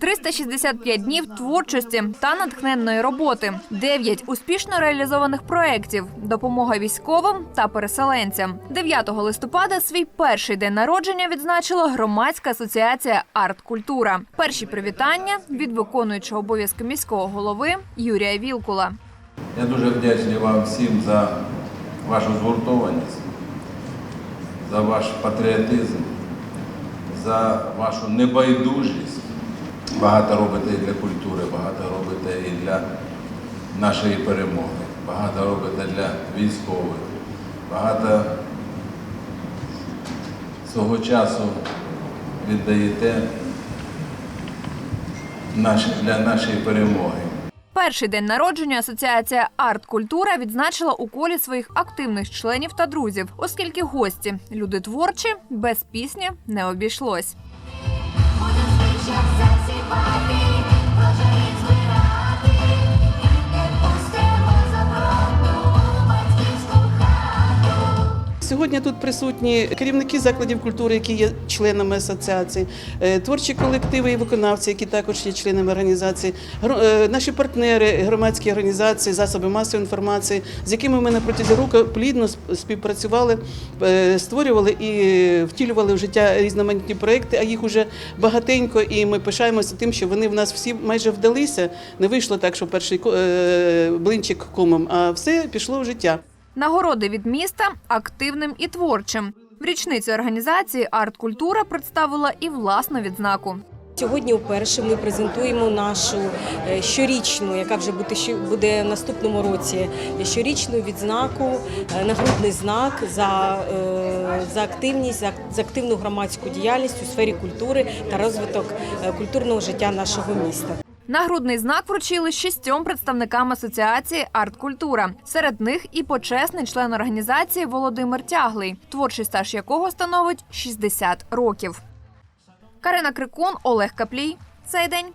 365 днів творчості та натхненної роботи, 9 успішно реалізованих проєктів, допомога військовим та переселенцям. 9 листопада свій перший день народження відзначила громадська асоціація Арт-Культура. Перші привітання від виконуючого обов'язки міського голови Юрія Вілкула. Я дуже вдячний вам всім за вашу згуртованість, за ваш патріотизм, за вашу небайдужість. Багато робите і для культури, багато робите і для нашої перемоги, багато робите для військових, багато свого часу віддаєте для нашої перемоги. Перший день народження асоціація Арт-Культура відзначила у колі своїх активних членів та друзів, оскільки гості люди творчі без пісні не обійшлось. Сьогодні тут присутні керівники закладів культури, які є членами асоціації, е, творчі колективи і виконавці, які також є членами організації, е, наші партнери, громадські організації, засоби масової інформації, з якими ми на протязі року плідно співпрацювали, е, створювали і втілювали в життя різноманітні проекти. А їх уже багатенько, і ми пишаємося тим, що вони в нас всі майже вдалися. Не вийшло так, що перший блинчик комом, а все пішло в життя. Нагороди від міста активним і творчим. В річницю організації Арт-Культура представила і власну відзнаку. Сьогодні вперше ми презентуємо нашу е, щорічну, яка вже буде в наступному році, щорічну відзнаку, е, нагрудний знак за, е, за активність, за, за активну громадську діяльність у сфері культури та розвиток культурного життя нашого міста. Нагрудний знак вручили шістьом представникам асоціації Арт-Культура. Серед них і почесний член організації Володимир Тяглий, творчий стаж якого становить 60 років. Карина Крикун, Олег Каплій. Цей день